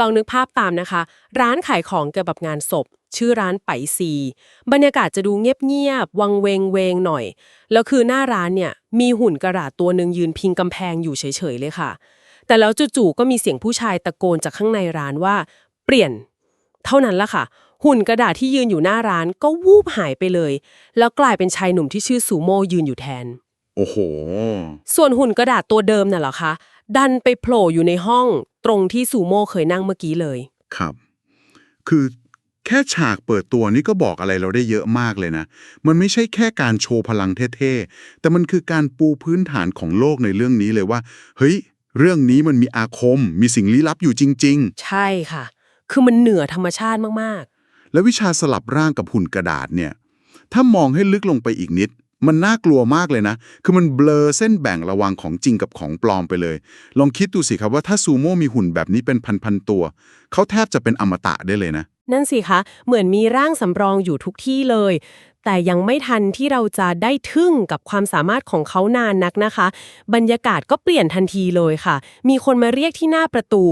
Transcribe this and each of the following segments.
ลองนึกภาพตามนะคะ ร้านขายของเกี่ยวกับงานศพ ชื่อร้านไปซี บรรยากาศจะดูเงียบๆ วังเวงเวงหน่อย แล้วคือหน้าร้านเนี่ย มีหุ่นกระดาษตัวหนึ่งยืนพิงกำแพงอยู่เฉยๆเลยค่ะ แต่แล้วจู่ๆก็มีเสียงผู้ชายตะโกนจากข้างในร้านว่า เปลี่ยน เท่านั้นละค่ะ หุ่นกระดาษที่ยืนอยู่หน้าร้านก็วูบหายไปเลย แล้วกลายเป็นชายหนุ่มที่ชื่อซูโม่ยืนอยู่แทน โอ้โห ส่วนหุ่นกระดาษตัวเดิมน่ะเหรอคะ ดันไปโผล่อยู่ในห้องตรงที่ซูโม่เคยนั่งเมื่อกี้เลย ครับ คือแค่ฉากเปิดตัวนี่ก็บอกอะไรเราได้เยอะมากเลยนะ มันไม่ใช่แค่การโชว์พลังเท่ๆ แต่มันคือการปูพื้นฐานของโลกในเรื่องนี้เลยว่า เฮ้ย เรื่องนี้มันมีอาคม มีสิ่งลี้ลับอยู่จริง ใช่ค่ะ คือมันเหนือธรรมชาติมากๆแล้ววิชาสลับร่างกับหุ่นกระดาษเนี่ย ถ้ามองให้ลึกลงไปอีกนิด มันน่ากลัวมากเลยนะ คือมันเบลอเส้นแบ่งระหว่างของจริงกับของปลอมไปเลย ลองคิดดูสิครับว่าถ้าซูโม่มีหุ่นแบบนี้เป็นพันๆตัว เขาแทบจะเป็นอมตะได้เลยนะๆนั่นสิคะ เหมือนมีร่างสำรองอยู่ทุกที่เลย แต่ยังไม่ทันที่เราจะได้ทึ่งกับความสามารถของเขานานนักนะคะ บรรยากาศก็เปลี่ยนทันทีเลยค่ะ มีคนมาเรียกที่หน้าประตู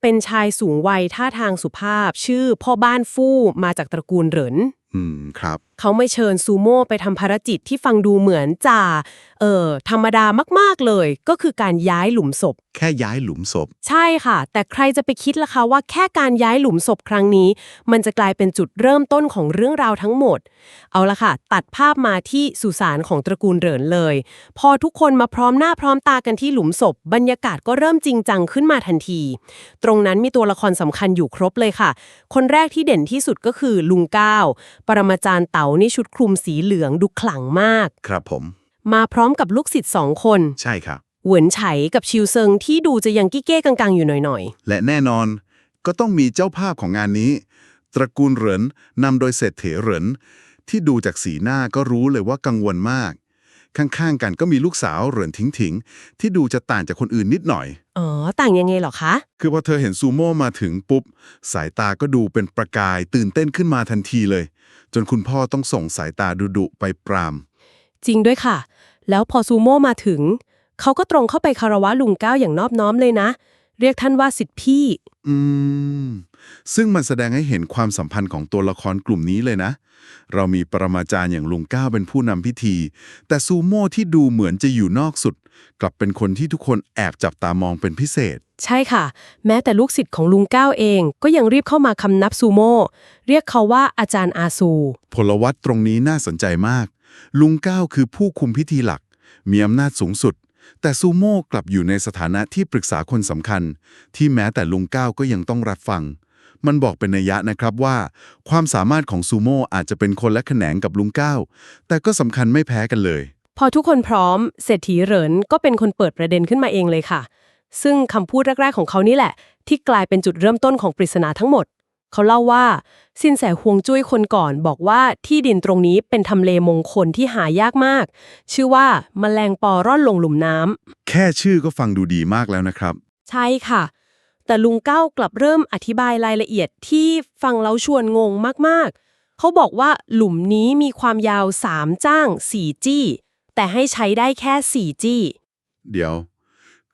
เป็นชายสูงวัยท่าทางสุภาพ ชื่อพ่อบ้านฟู่มาจากตระกูลเหริน อืมครับเขาไม่เชิญซูโม่ไปทำภารกิจที่ฟังดูเหมือนจ่าเออธรรมดามากๆเลย ก็คือการย้ายหลุมศพ แค่ย้ายหลุมศพ ใช่ค่ะ แต่ใครจะไปคิดล่ะคะว่าแค่การย้ายหลุมศพครั้งนี้ มันจะกลายเป็นจุดเริ่มต้นของเรื่องราวทั้งหมด เอาละค่ะ ตัดภาพมาที่สุสานของตระกูลเหรินเลย พอทุกคนมาพร้อมหน้าพร้อมตากันที่หลุมศพ บรรยากาศก็เริ่มจริงจังขึ้นมาทันที ตรงนั้นมีตัวละครสำคัญอยู่ครบเลยค่ะ คนแรกที่เด่นที่สุดก็คือลุงก้าวปรมาจารย์เต๋านี่ชุดคลุมสีเหลืองดูขลังมาก ครับผม มาพร้อมกับลูกศิษย์สองคน ใช่ครับ เหวินไฉกับชิวเซิงที่ดูจะยังกี้เก้กังๆอยู่หน่อยๆและแน่นอนก็ต้องมีเจ้าภาพของงานนี้ ตระกูลเหรินนำโดยเศรษฐีเหรินที่ดูจากสีหน้าก็รู้เลยว่ากังวลมาก ข้างๆกันก็มีลูกสาวเหรินทิ้งถิงๆที่ดูจะต่างจากคนอื่นนิดหน่อยอ๋อ ต่างยังไงเหรอคะ คือพอเธอเห็นซูโม่มาถึงปุ๊บ สายตาก็ดูเป็นประกายตื่นเต้นขึ้นมาทันทีเลย จนคุณพ่อต้องส่งสายตาดุๆไปปราม จริงด้วยค่ะ แล้วพอซูโม่มาถึง เขาก็ตรงเข้าไปคารวะลุงก้าวอย่างนอบน้อมเลยนะ เรียกท่านว่าสิทธิพี่ อืม ซึ่งมันแสดงให้เห็นความสัมพันธ์ของตัวละครกลุ่มนี้เลยนะ เรามีปรมาจารย์อย่างลุงก้าวเป็นผู้นำพิธี แต่ซูโม่ที่ดูเหมือนจะอยู่นอกสุด กลับเป็นคนที่ทุกคนแอบจับตามองเป็นพิเศษ ใช่ค่ะ แม้แต่ลูกศิษย์ของลุงก้าวเอง ก็ยังรีบเข้ามาคำนับซูโม่เรียกเขาว่าอาจารย์อาซูพลวัตตรงนี้น่าสนใจมาก ลุงก้าวคือผู้คุมพิธีหลัก มีอำนาจสูงสุดแต่ซูโม่กลับอยู่ในสถานะที่ปรึกษาคนสำคัญ ที่แม้แต่ลุงก้าวก็ยังต้องรับฟัง มันบอกเป็นนัยยะนะครับว่า ความสามารถของซูโม่อาจจะเป็นคนละแขนงกับลุงก้าวแต่ก็สำคัญไม่แพ้กันเลย พอทุกคนพร้อม เศรษฐีเหรินก็เป็นคนเปิดประเด็นขึ้นมาเองเลยค่ะ ซึ่งคำพูดแรก ๆ ของเขานี่แหละ ที่กลายเป็นจุดเริ่มต้นของปริศนาทั้งหมด เขาเล่าว่าสินแสฮวงจุ้ยคนก่อนบอกว่าที่ดินตรงนี้เป็นทำเลมงคลที่หายากมาก ชื่อว่าแมลงปอร่อนลงหลุมน้ำแค่ชื่อก็ฟังดูดีมากแล้วนะครับ ใช่ค่ะ แต่ลุงเก้ากลับเริ่มอธิบายรายละเอียดที่ฟังแล้วชวนงงมากๆ เขาบอกว่าหลุมนี้มีความยาว3จ้าง4จี้ แต่ให้ใช้ได้แค่4จี้ เดี๋ยว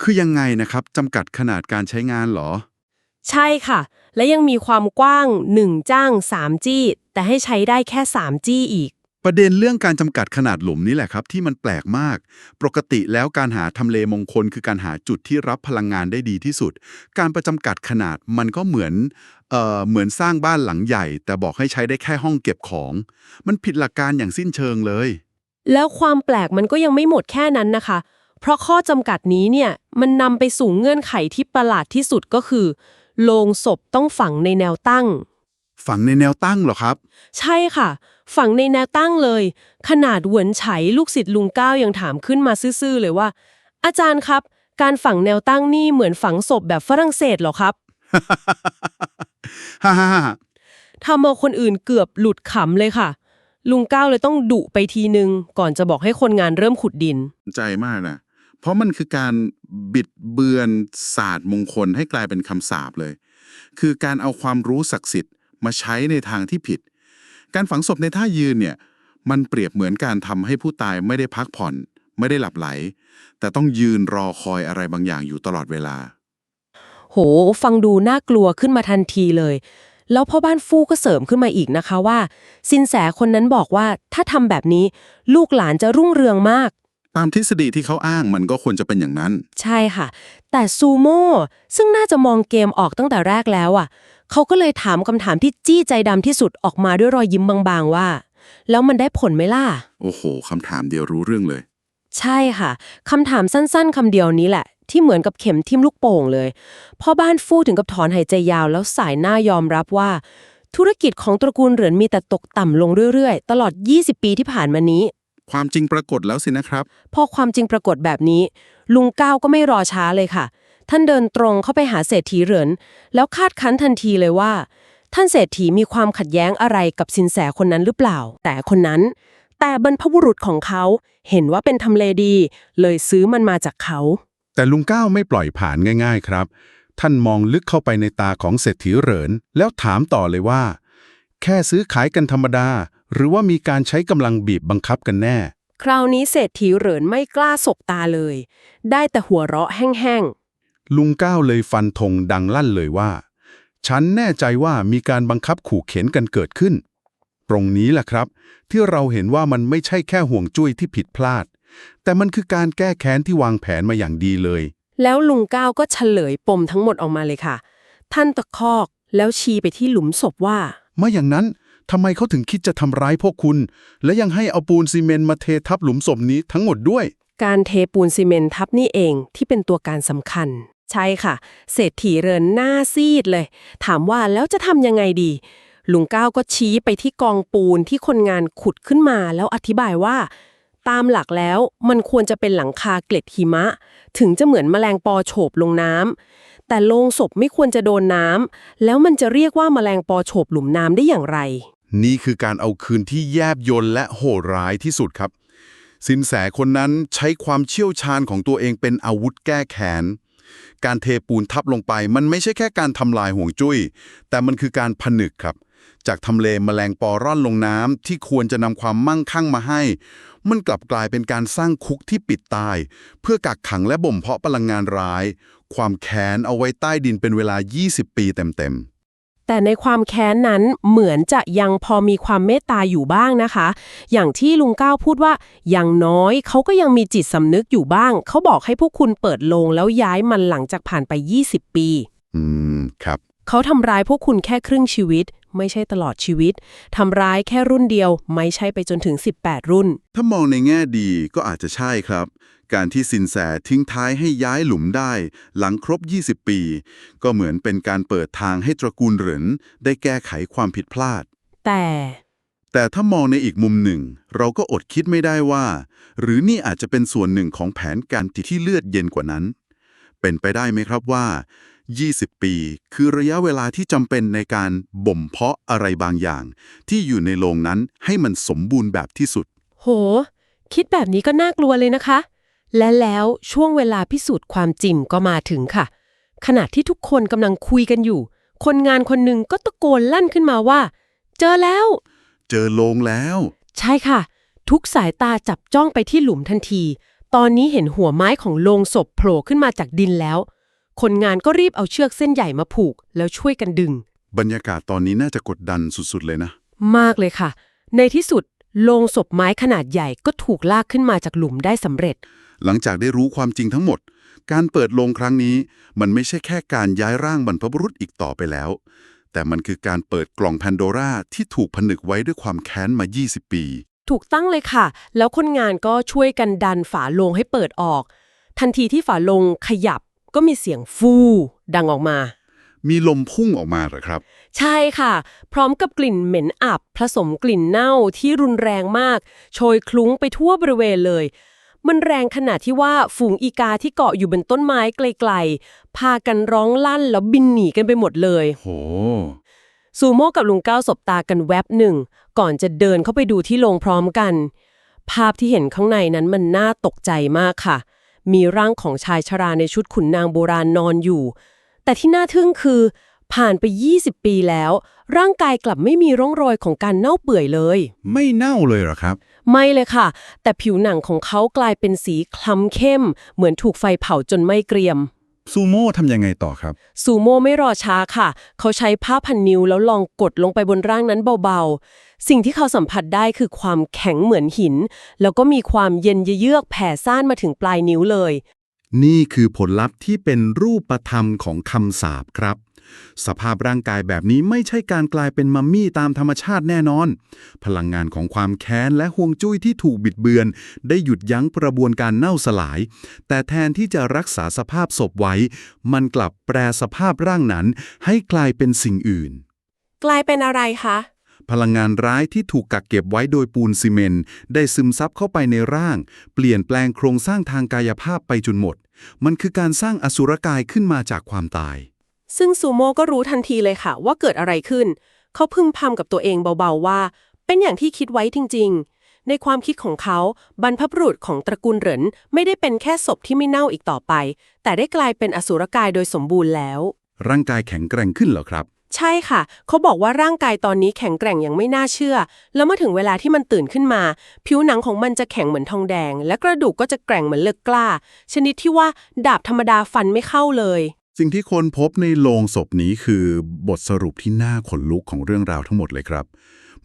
คือยังไงนะครับจำกัดขนาดการใช้งานเหรอ ใช่ค่ะ และยังมีความกว้าง1จ้าง3จี้ แต่ให้ใช้ได้แค่3จี้อีก ประเด็นเรื่องการจำกัดขนาดหลุมนี่แหละครับ ที่มันแปลกมาก ปกติแล้วการหาทำเลมงคล คือการหาจุดที่รับพลังงานได้ดีที่สุด การประจำกัดขนาดมันก็เหมือนเอ่อเหมือนสร้างบ้านหลังใหญ่ แต่บอกให้ใช้ได้แค่ห้องเก็บของ มันผิดหลักการอย่างสิ้นเชิงเลย แล้วความแปลกมันก็ยังไม่หมดแค่นั้นนะคะ เพราะข้อจำกัดนี้เนี่ยมันนำไปสู่เงื่อนไขที่ประหลาดที่สุดก็คือโลงศพต้องฝังในแนวตั้ง ฝังในแนวตั้งเหรอครับ ใช่ค่ะ ฝังในแนวตั้งเลย ขนาดเหวินไฉลูกศิษย์ลุงก้าวยังถามขึ้นมาซื่อๆเลยว่า อาจารย์ครับ การฝังแนวตั้งนี่เหมือนฝังศพแบบฝรั่งเศสเหรอครับฮ่าฮ่าฮ่าทำเอาคนอื่นเกือบหลุดขำเลยค่ะ ลุงก้าวเลยต้องดุไปทีนึง ก่อนจะบอกให้คนงานเริ่มขุดดิน ใจมากนะ เพราะมันคือการบิดเบือนศาสตร์มงคลให้กลายเป็นคำสาปเลย คือการเอาความรู้ศักดิ์สิทธิ์ มาใช้ในทางที่ผิด การฝังศพในท่ายืนเนี่ยมันเปรียบเหมือนการทำให้ผู้ตายไม่ได้พักผ่อน ไม่ได้หลับไหล แต่ต้องยืนรอคอยอะไรบางอย่างอยู่ตลอดเวลา โห ฟังดูน่ากลัวขึ้นมาทันทีเลย แล้วพ่อบ้านฟู่ก็เสริมขึ้นมาอีกนะคะว่า สินแสคนนั้นบอกว่าถ้าทำแบบนี้ ลูกหลานจะรุ่งเรืองมาก ตามทฤษฎีที่เขาอ้างมันก็ควรจะเป็นอย่างนั้น ใช่ค่ะ แต่ซูโม่ซึ่งน่าจะมองเกมออกตั้งแต่แรกแล้วอะ เขาก็เลยถามคำถามที่จี้ใจดำที่สุดออกมาด้วยรอยยิ้มบางๆว่า แล้วมันได้ผลไหมล่ะ โอ้โหคำถามเดียวรู้เรื่องเลย ใช่ค่ะคำถามสั้นๆคำเดียวนี้แหละ ที่เหมือนกับเข็มทิ่มลูกโป่งเลยพ่อบ้านฟู่ถึงกับถอนหายใจยาวแล้วสายหน้ายอมรับว่า ธุรกิจของตระกูลเหรินมีแต่ตกต่ำลงเรื่อยๆ ตลอด 20 ปีที่ผ่านมานี้ ความจริงปรากฏแล้วสินะครับ พอความจริงปรากฏแบบนี้ ลุงก้าวก็ไม่รอช้าเลยค่ะ ท่านเดินตรงเข้าไปหาเศรษฐีเหรินแล้วคาดคั้นทันทีเลยว่า ท่านเศรษฐีมีความขัดแย้งอะไรกับสินแสคนนั้นหรือเปล่า แต่คนนั้น แต่บรรพบุรุษของเขาเห็นว่าเป็นทำเลดี เลยซื้อมันมาจากเขา แต่ลุงก้าวไม่ปล่อยผ่านง่าย ๆ ครับ ท่านมองลึกเข้าไปในตาของเศรษฐีเหรินแล้วถามต่อเลยว่า แค่ซื้อขายกันธรรมดา หรือว่ามีการใช้กำลังบีบบังคับกันแน่คราวนี้เศรษฐีเหรินไม่กล้าสบตาเลย ได้แต่หัวเราะแห้ง ลุงก้าวเลยฟันธงดังลั่นเลยว่า ฉันแน่ใจว่ามีการบังคับขู่เข็นกันเกิดขึ้น ตรงนี้แหละครับ ที่เราเห็นว่ามันไม่ใช่แค่ห่วงจุ้ยที่ผิดพลาด แต่มันคือการแก้แค้นที่วางแผนมาอย่างดีเลยๆแล้วลุงก้าวก็เฉลยปมทั้งหมดออกมาเลยค่ะ ท่านตะคอกแล้วชี้ไปที่หลุมศพว่ามาอย่างนั้นทำไมเขาถึงคิดจะทำร้ายพวกคุณ และยังให้เอาปูนซีเมนต์มาเททับหลุมศพนี้ทั้งหมดด้วย การเทปูนซีเมนต์ทับนี่เองที่เป็นตัวการสำคัญ ใช่ค่ะ เศรษฐีเรินหน้าซีดเลย ถามว่าแล้วจะทำยังไงดี ลุงก้าวก็ชี้ไปที่กองปูนที่คนงานขุดขึ้นมาแล้วอธิบายว่า ตามหลักแล้วมันควรจะเป็นหลังคาเกล็ดหิมะ ถึงจะเหมือนแมลงปอโฉบลงน้ำแต่โลงศพไม่ควรจะโดนน้ำแล้วมันจะเรียกว่าแมลงปอโฉบหลุมน้ำได้อย่างไร นี่คือการเอาคืนที่แยบยลและโหดร้ายที่สุดครับ สินแสคนนั้นใช้ความเชี่ยวชาญของตัวเองเป็นอาวุธแก้แค้น การเทปูนทับลงไป มันไม่ใช่แค่การทำลายห่วงจุ้ย แต่มันคือการผนึกครับ จากทำเลแมลงปอร่อนลงน้ำที่ควรจะนำความมั่งคั่งมาให้ มันกลับกลายเป็นการสร้างคุกที่ปิดตาย เพื่อกักขังและบ่มเพาะพลังงานร้าย ความแค้นเอาไว้ใต้ดินเป็นเวลา 20 ปีเต็มๆ แต่ในความแค้นนั้นเหมือนจะยังพอมีความเมตตาอยู่บ้างนะคะ อย่างที่ลุงก้าวพูดว่าอย่างน้อยเขาก็ยังมีจิตสำนึกอยู่บ้าง เขาบอกให้พวกคุณเปิดโลงแล้วย้ายมันหลังจากผ่านไป 20 ปี อืม ครับ เขาทำร้ายพวกคุณแค่ครึ่งชีวิต ไม่ใช่ตลอดชีวิตทำร้ายแค่รุ่นเดียว ไม่ใช่ไปจนถึง 18 รุ่น ถ้ามองในแง่ดีก็อาจจะใช่ครับ การที่สินแสทิ้งท้ายให้ย้ายหลุมได้ หลังครบ 20 ปี ก็เหมือนเป็นการเปิดทางให้ตระกูลเหรินได้แก้ไขความผิดพลาด แต่ แต่ถ้ามองในอีกมุมหนึ่ง เราก็อดคิดไม่ได้ว่า หรือนี่อาจจะเป็นส่วนหนึ่งของแผนการที่เลือดเย็นกว่านั้น เป็นไปได้ไหมครับว่า 20 ปี คือระยะเวลาที่จำเป็นในการบ่มเพาะอะไรบางอย่าง ที่อยู่ในโรงนั้นให้มันสมบูรณ์แบบที่สุด โห คิดแบบนี้ก็น่ากลัวเลยนะคะ และแล้วช่วงเวลาพิสูจน์ความจริงก็มาถึงค่ะ ขณะที่ทุกคนกำลังคุยกันอยู่ คนงานคนหนึ่งก็ตะโกนลั่นขึ้นมาว่า เจอแล้ว เจอโรงแล้ว ใช่ค่ะ ทุกสายตาจับจ้องไปที่หลุมทันที ตอนนี้เห็นหัวไม้ของโลงศพโผล่ขึ้นมาจากดินแล้ว คนงานก็รีบเอาเชือกเส้นใหญ่มาผูก แล้วช่วยกันดึง บรรยากาศตอนนี้น่าจะกดดันสุดๆเลยนะ มากเลยค่ะ ในที่สุดโลงศพไม้ขนาดใหญ่ก็ถูกลากขึ้นมาจากหลุมได้สำเร็จ หลังจากได้รู้ความจริงทั้งหมด การเปิดโลงครั้งนี้ มันไม่ใช่แค่การย้ายร่างบรรพบุรุษอีกต่อไปแล้ว แต่มันคือการเปิดกล่องแพนโดราที่ถูกผนึกไว้ด้วยความแค้นมา 20 ปี ถูกตั้งเลยค่ะ แล้วคนงานก็ช่วยกันดันฝาโลงให้เปิดออก ทันทีที่ฝาโลงขยับก็มีเสียงฟูดังออกมา มีลมพุ่งออกมาเหรอครับ ใช่ค่ะ พร้อมกับกลิ่นเหม็นอับผสมกลิ่นเน่าที่รุนแรงมาก โชยคลุ้งไปทั่วบริเวณเลย มันแรงขนาดที่ว่าฝูงอีกาที่เกาะอยู่บนต้นไม้ไกลๆ พากันร้องลั่นแล้วบินหนีกันไปหมดเลยโหซูโม่กับลุงก้าวสบตากันแวบหนึ่ง ก่อนจะเดินเข้าไปดูที่โรงพร้อมกัน ภาพที่เห็นข้างในนั้นมันน่าตกใจมากค่ะ มีร่างของชายชราในชุดขุนนางโบราณนอนอยู่ แต่ที่น่าทึ่งคือ ผ่านไป 20 ปีแล้ว ร่างกายกลับไม่มีร่องรอยของการเน่าเปื่อยเลย ไม่เน่าเลยเหรอครับ ไม่เลยค่ะ แต่ผิวหนังของเขากลายเป็นสีคล้ำเข้ม เหมือนถูกไฟเผาจนไม่เกรียม ซูโม่ทำยังไงต่อครับ ซูโม่ไม่รอช้าค่ะ เขาใช้ผ้าพันนิ้วแล้วลองกดลงไปบนร่างนั้นเบาๆ สิ่งที่เขาสัมผัสได้คือความแข็งเหมือนหิน แล้วก็มีความเย็นเยือกแผ่ซ่านมาถึงปลายนิ้วเลย นี่คือผลลัพธ์ที่เป็นรูปธรรมของคำสาปครับ สภาพร่างกายแบบนี้ไม่ใช่การกลายเป็นมัมมี่ตามธรรมชาติแน่นอน พลังงานของความแค้นและห่วงจุ้ยที่ถูกบิดเบือน ได้หยุดยั้งกระบวนการเน่าสลาย แต่แทนที่จะรักษาสภาพศพไว้ มันกลับแปรสภาพร่างนั้น ให้กลายเป็นสิ่งอื่น กลายเป็นอะไรคะพลังงานร้ายที่ถูกกักเก็บไว้โดยปูนซีเมนต์ได้ซึมซับเข้าไปในร่าง เปลี่ยนแปลงโครงสร้างทางกายภาพไปจนหมด มันคือการสร้างอสุรกายขึ้นมาจากความตาย ซึ่งซูโม่ก็รู้ทันทีเลยค่ะ ว่าเกิดอะไรขึ้น เขาพึมพำกับตัวเองเบาๆว่า เป็นอย่างที่คิดไว้จริง ๆ ในความคิดของเขาบรรพบุรุษของตระกูลเหรินไม่ได้เป็นแค่ศพที่ไม่เน่าอีกต่อไป แต่ได้กลายเป็นอสุรกายโดยสมบูรณ์แล้ว ร่างกายแข็งแกร่งขึ้นเหรอครับ ใช่ค่ะ เขาบอกว่าร่างกายตอนนี้แข็งแกร่งอย่างไม่น่าเชื่อ แล้วเมื่อถึงเวลาที่มันตื่นขึ้นมา ผิวหนังของมันจะแข็งเหมือนทองแดง และกระดูกก็จะแกร่งเหมือนเหล็กกล้า ชนิดที่ว่าดาบธรรมดาฟันไม่เข้าเลย สิ่งที่คนพบในโลงศพนี้คือบทสรุปที่น่าขนลุกของเรื่องราวทั้งหมดเลยครับ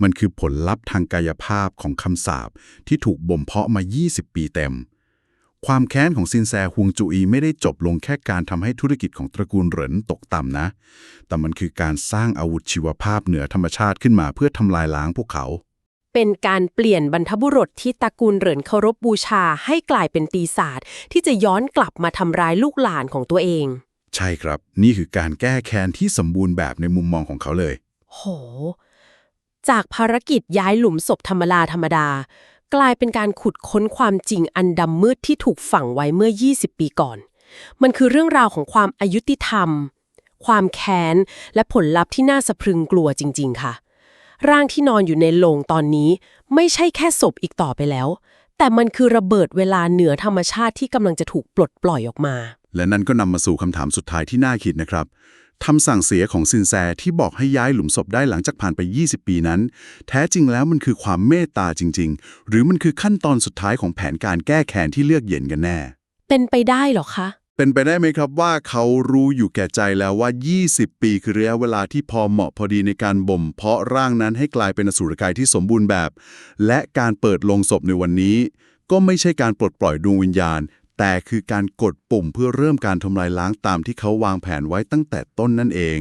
มันคือผลลัพธ์ทางกายภาพของคำสาปที่ถูกบ่มเพาะมา 20 ปีเต็ม ความแค้นของซินแซฮวงจูอีไม่ได้จบลงแค่การทำให้ธุรกิจของตระกูลเหรินตกต่ำนะ แต่มันคือการสร้างอาวุธชีวภาพเหนือธรรมชาติขึ้นมาเพื่อทำลายล้างพวกเขาเป็นการเปลี่ยนบรรพบุรุษที่ตระกูลเหรินเคารพบูชาให้กลายเป็นปีศาจที่จะย้อนกลับมาทำร้ายลูกหลานของตัวเอง ใช่ครับ นี่คือการแก้แค้นที่สมบูรณ์แบบในมุมมองของเขาเลย โห จากภารกิจย้ายหลุมศพธรรมดาธรรมดา กลายเป็นการขุดค้นความจริงอันดำมืดที่ถูกฝังไว้เมื่อ 20 ปีก่อน มันคือเรื่องราวของความอายุติธรรม ความแค้น และผลลัพธ์ที่น่าสะพรึงกลัวจริง ๆ ค่ะ ร่างที่นอนอยู่ในโลงตอนนี้ ไม่ใช่แค่ศพอีกต่อไปแล้ว แต่มันคือระเบิดเวลาเหนือธรรมชาติที่กำลังจะถูกปลดปล่อยออกมา และนั่นก็นำมาสู่คำถามสุดท้ายที่น่าคิดนะครับคำสั่งเสียของซินแซที่บอกให้ย้ายหลุมศพได้หลังจากผ่านไป 20 ปีนั้น แท้จริงแล้วมันคือความเมตตาจริง ๆ หรือมันคือขั้นตอนสุดท้ายของแผนการแก้แค้นที่เลือกเย็นกันแน่ เป็นไปได้เหรอคะ เป็นไปได้ไหมครับว่าเขารู้อยู่แก่ใจแล้วว่า 20 ปีคือระยะเวลาที่พอเหมาะพอดีในการบ่ม เพาะร่างนั้นให้กลายเป็นอสุรกายที่สมบูรณ์แบบ และการเปิดโลงศพในวันนี้ ก็ไม่ใช่การปลดปล่อยดวงวิญญาณ แต่คือการกดปุ่มเพื่อเริ่มการทำลายล้างตามที่เขาวางแผนไว้ตั้งแต่ต้นนั่นเอง